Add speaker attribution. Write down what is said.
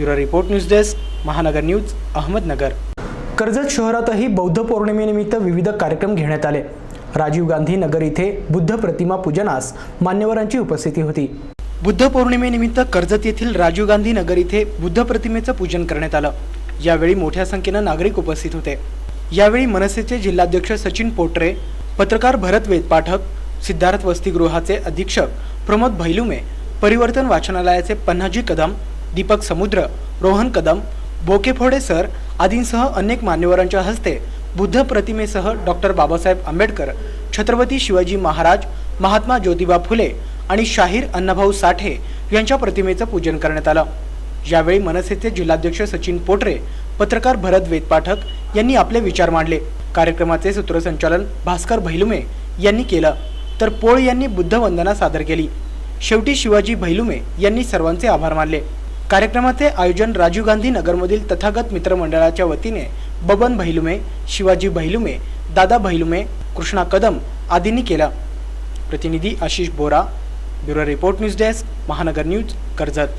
Speaker 1: Bureau report news desk Mahanagar news Ahmednagar. Karjat शहरातही बौद्ध पौर्णिमेनिमित्त विविध कार्यक्रम घेण्यात आले. राजीव गांधी नगर इथे बुद्ध प्रतिमा पूजनास मान्यवरांची उपस्थिती होती. बुद्ध पौर्णिमेनिमित्त कर्जत येथील राजीव गांधी नगर इथे बुद्ध प्रतिमेचं पूजन करण्यात आलं. यावेळी मोठ्या संख्येनं नागरिक उपस्थित होते. यावेळी मनसेचे जिल्हाध्यक्ष सचिन पोटरे पत्रकार भरत वेदपाठक सिद्धार्थ वसतिगृहाचे अधीक्षक प्रमोद भैलुमे परिवर्तन वाचनालयाचे पन्हाजी कदम दीपक समुद्र रोहन कदम बोकेफोडे सर आदींसह अनेक मान्यवरांच्या हस्ते बुद्ध प्रतिमेसह डॉक्टर बाबासाहेब आंबेडकर छत्रपती शिवाजी महाराज महात्मा ज्योतिबा फुले आणि शाहीर अण्णाभाऊ साठे यांच्या प्रतिमेचं पूजन करण्यात आलं. यावेळी मनसेचे जिल्हाध्यक्ष सचिन पोटरे पत्रकार भरत वेदपाठक यांनी आपले विचार मांडले. कार्यक्रमाचे सूत्रसंचालन भास्कर भैलुमे यांनी केलं. तर पोळ यांनी बुद्ध वंदना सादर केली. शेवटी शिवाजी भैलुमे यांनी सर्वांचे आभार मानले. कार्यक्रमाचे आयोजन राजीव गांधी नगरमधील तथागत मित्रमंडळाच्या वतीने बबन भैलुमे शिवाजी भैलुमे दादा भैलुमे कृष्णा कदम आदींनी केलं. प्रतिनिधी Ashish Bora bureau report news desk Mahanagar news Karjat.